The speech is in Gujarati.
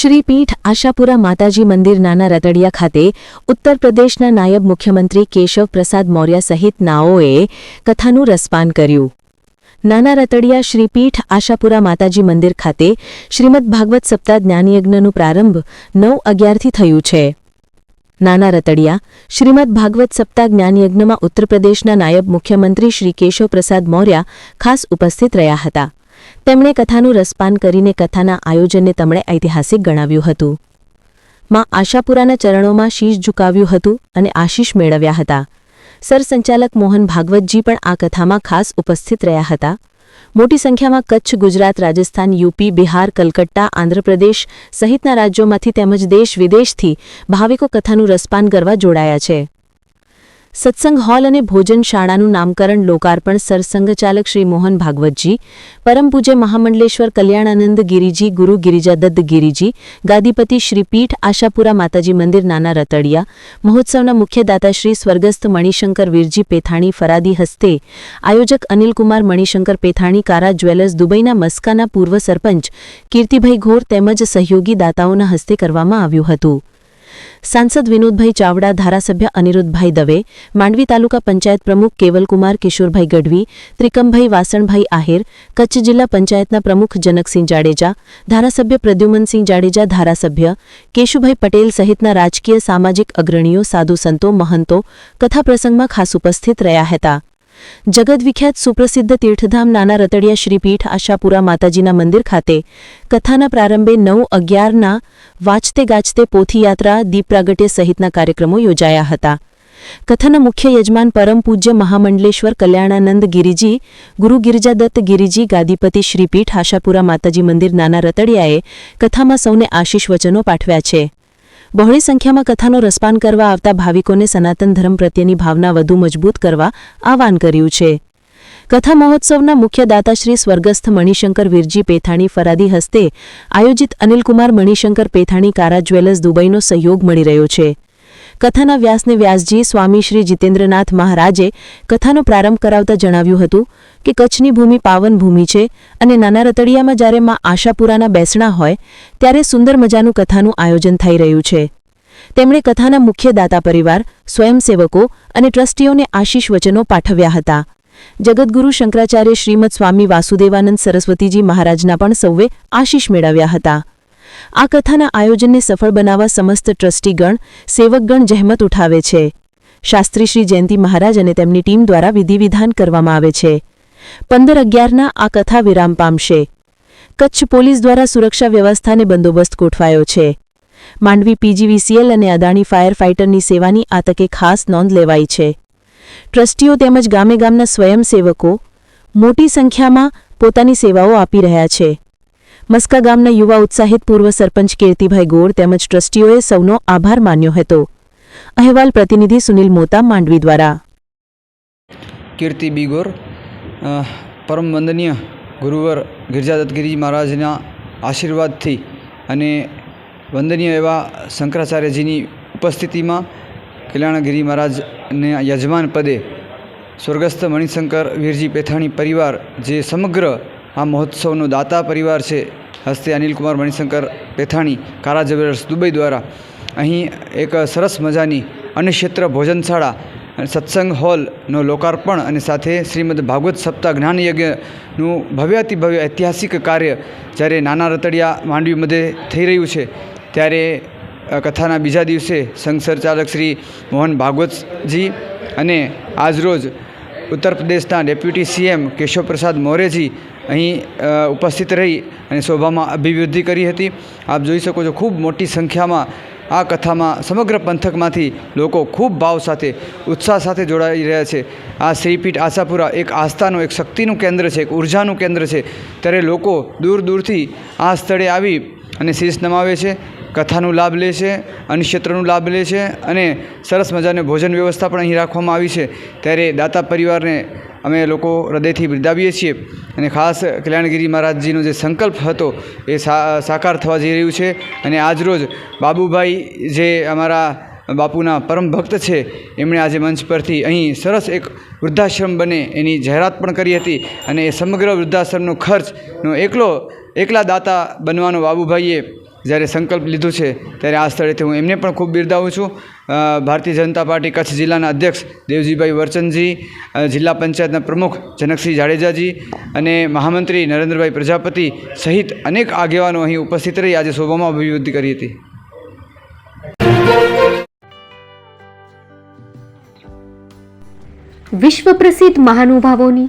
શ્રીપીઠ આશાપુરા માતાજી મંદિર નાના રતડિયા ખાતે ઉત્તર પ્રદેશના નાયબ મુખ્યમંત્રી કેશવ પ્રસાદ મૌર્ય સહિત નાઓએ કથાનું રસપાન કર્યું. નાના રતડિયા શ્રીપીઠ આશાપુરા માતાજી મંદિર ખાતે શ્રીમદ ભાગવત સપ્તાહ જ્ઞાનયજ્ઞનું પ્રારંભ નવ અગિયારથી થયું છે. નાના રતડિયા શ્રીમદ ભાગવત સપ્તાહ જ્ઞાનયજ્ઞમાં ઉત્તર પ્રદેશના નાયબ મુખ્યમંત્રી શ્રી કેશવ પ્રસાદ મૌર્ય ખાસ ઉપસ્થિત રહ્યા હતા. તેમણે કથાનું રસપાન કરીને કથાના આયોજનને તેમણે ઐતિહાસિક ગણાવ્યું હતું. માં આશાપુરાના ચરણોમાં શીશ ઝુકાવ્યું હતું અને આશીષ મેળવ્યા હતા. સરસંચાલક મોહન ભાગવતજી પણ આ કથામાં ખાસ ઉપસ્થિત રહ્યા હતા. મોટી સંખ્યામાં કચ્છ, ગુજરાત, રાજસ્થાન, યુપી, બિહાર, કલકત્તા, આંધ્રપ્રદેશ સહિતના રાજ્યોમાંથી તેમજ દેશ વિદેશથી ભાવિકો કથાનું રસપાન કરવા જોડાયા છે. સત્સંગ હોલ અને ભોજન શાળાનું નામકરણ લોકાર્પણ સરસંઘચાલક શ્રી મોહન ભાગવતજી, પરમ પૂજ્ય મહામંડલેશ્વર કલ્યાણાનંદ ગિરિજી, ગુરુ ગિરિજાદત્ત ગિરિજી, ગાદીપતિ શ્રી પીઠ આશાપુરા માતાજી મંદિર, નાના રતડિયા, મહોત્સવના મુખ્ય દાતા શ્રી સ્વર્ગસ્થ મણિશંકર વીરજી પેથાણી ફરાદી હસ્તે આયોજક અનિલકુમાર મણિશંકર પેથાણી, કારા જ્વેલર્સ દુબઈના મસ્કાના પૂર્વ સરપંચ કીર્તિભાઈ ઘોર તેમજ સહયોગી દાતાઓના હસ્તે કરવામાં આવ્યું હતું. સાંસદ વિનોદભાઈ ચાવડા, ધારાસભ્ય અનિરુદ્ધભાઈ દવે, માંડવી તાલુકા પંચાયત પ્રમુખ કેવલકુમાર કિશોરભાઈ ગઢવી, ત્રિકમભાઈ વાસણભાઈ આહિર, કચ્છ જિલ્લા પંચાયતના પ્રમુખ જનકસિંહ જાડેજા, ધારાસભ્ય પ્રદ્યુમનસિંહ જાડેજા, ધારાસભ્ય કેશુભાઈ પટેલ સહિતના રાજકીય સામાજિક અગ્રણીઓ, સાધુ સંતો, મહંતો કથા પ્રસંગમાં ખાસ ઉપસ્થિત રહ્યા હતા. જગદવિખ્યાત સુપ્રસિદ્ધ તીર્થધામ નાના રતડિયા શ્રીપીઠ આશાપુરા માતાજીના મંદિર ખાતે કથાના પ્રારંભે નવ અગિયારના વાંચતે ગાજતે પોથીયાત્રા, દીપ પ્રાગટ્ય સહિતના કાર્યક્રમો યોજાયા હતા. કથાના મુખ્ય યજમાન પરમ પૂજ્ય મહામંડલેશ્વર કલ્યાણાનંદ ગિરિજી, ગુરુ ગિરિજાદત્ત ગિરિજી, ગાદીપતિ શ્રીપીઠ આશાપુરા માતાજી મંદિર નાના રતડિયાએ કથામાં સૌને આશીષ વચનો પાઠવ્યા છે. બહોળી સંખ્યામાં કથાનો રસપાન કરવા આવતા ભાવિકોને સનાતન ધર્મ પ્રત્યેની ભાવના વધુ મજબૂત કરવા આહવાન કર્યું છે. કથા મહોત્સવના મુખ્ય દાતાશ્રી સ્વર્ગસ્થ મણિશંકર વીરજી પેથાણી ફરાદી હસ્તે આયોજિત અનિલકુમાર મણિશંકર પેથાણી કારા જ્વેલર્સ દુબઈનો સહયોગ મળી રહ્યો છે. કથાના વ્યાસને વ્યાસજી, સ્વામી શ્રી જીતેન્દ્રનાથ મહારાજે કથાનો પ્રારંભ કરાવતા જણાવ્યું હતું કે કચ્છની ભૂમિ પાવન ભૂમિ છે અને નાના રતડિયામાં જ્યારે માં આશાપુરાના બેસણા હોય, ત્યારે સુંદર મજાનું કથાનું આયોજન થઈ રહ્યું છે. તેમણે કથાના મુખ્ય દાતા પરિવાર, સ્વયંસેવકો અને ટ્રસ્ટીઓને આશીષ વચનો પાઠવ્યા હતા. જગદગુરુ શંકરાચાર્ય શ્રીમદ સ્વામી વાસુદેવાનંદ સરસ્વતીજી મહારાજના પણ સૌએ આશીષ મેળવ્યા હતા. આ કથાના આયોજનને સફળ બનાવવા સમસ્ત ટ્રસ્ટીગણ, સેવકગણ જહેમત ઉઠાવે છે. શાસ્ત્રી શ્રી જયંતિ મહારાજ અને તેમની ટીમ દ્વારા વિધિવિધાન કરવામાં આવે છે. પંદર અગિયારના આ કથા વિરામ પામશે. કચ્છ પોલીસ દ્વારા સુરક્ષા વ્યવસ્થાને બંદોબસ્ત ગોઠવાયો છે. માંડવી પીજીવીસીએલ અને અદાણી ફાયર ફાઇટરની સેવાની આ તકે ખાસ નોંધ લેવાઈ છે. ટ્રસ્ટીઓ તેમજ ગામે ગામના સ્વયંસેવકો મોટી સંખ્યામાં પોતાની સેવાઓ આપી રહ્યા છે. મસ્કા ગામના યુવા ઉત્સાહિત પૂર્વ સરપંચ કીર્તિભાઈ ગોળ તેમજ ટ્રસ્ટીઓએ સૌનો આભાર માન્યો હતો. અહેવાલ પ્રતિનિધિ સુનિલ મોતા માંડવી દ્વારા. કીર્તિ બીગોર પરમ વંદનીય ગુરુવર ગિરજાદત્ત ગિરિજી મહારાજના આશીર્વાદથી અને વંદનીય એવા શંકરાચાર્યજીની ઉપસ્થિતિમાં કલ્યાણગીરી મહારાજને યજમાન પદે સ્વર્ગસ્થ મણિશંકર વીરજી પેથાણી પરિવાર, જે સમગ્ર આ મહોત્સવનો દાતા પરિવાર છે હસ્તે અનિલકુમાર મણિશંકર પેથાણી, કારા જવેલર્સ દુબઈ દ્વારા અહીં એક સરસ મજાની અન્નક્ષેત્ર ભોજનશાળા, સત્સંગ હોલનો લોકાર્પણ અને સાથે શ્રીમદ ભાગવત સપ્તાહ જ્ઞાન યજ્ઞનું ભવ્યાતિભવ્ય ઐતિહાસિક કાર્ય જ્યારે નાના રતડિયા માંડવી મધ્યે થઈ રહ્યું છે, ત્યારે કથાના બીજા દિવસે સંઘ સંચાલક શ્રી મોહન ભાગવતજી અને આજરોજ ઉત્તર પ્રદેશના ડેપ્યુટી સીએમ કેશવ પ્રસાદ મૌર્યજી અહીં ઉપસ્થિત રહી અને શોભામાં અભિવૃદ્ધિ કરી હતી. આપ જોઈ શકો છો ખૂબ મોટી સંખ્યામાં આ કથામાં સમગ્ર પંથકમાંથી લોકો ખૂબ ભાવ સાથે, ઉત્સાહ સાથે જોડાઈ રહ્યા છે. આ શ્રીપીઠ આશાપુરા એક આસ્થાનું, એક શક્તિનું કેન્દ્ર છે, એક ઉર્જાનું કેન્દ્ર છે. ત્યારે લોકો દૂર દૂરથી આ સ્થળે આવી અને શીશ નમાવે છે. કથાનો લાભ લે છે અન્નક્ષેત્રનો લાભ લે છે અને સરસ મજાની ભોજન વ્યવસ્થા પણ અહીં રાખવામાં આવી છે. ત્યારે દાતા પરિવારને અમે લોકો હૃદયથી બિરદાવીએ છીએ અને ખાસ કલ્યાણગીરી મહારાજજીનો જે સંકલ્પ હતો એ સાકાર થવા જઈ રહ્યું છે અને આજરોજ બાબુભાઈ જે અમારા બાપુના પરમ ભક્ત છે એમણે આજે મંચ પરથી અહીં સરસ એક વૃદ્ધાશ્રમ બને એની જાહેરાત પણ કરી હતી અને એ સમગ્ર વૃદ્ધાશ્રમનો ખર્ચનો એકલો, એકલા દાતા બનવાનો બાબુભાઈએ જ્યારે સંકલ્પ લીધું છે, ત્યારે આ સ્થળેથી હું એમને પણ ખૂબ બિરદાવું છું. ભારતીય જનતા પાર્ટી કચ્છ જિલ્લાના અધ્યક્ષ દેવજીભાઈ વરચંદજી જિલ્લા પંચાયતના પ્રમુખ જનકસિંહ જાડેજાજી અને મહામંત્રી નરેન્દ્રભાઈ પ્રજાપતિ સહિત અનેક આગેવાનો અહીં ઉપસ્થિત રહી આજે શોભામાં અભિવૃદ્ધિ કરી હતી. વિશ્વ પ્રસિદ્ધ મહાનુભાવોની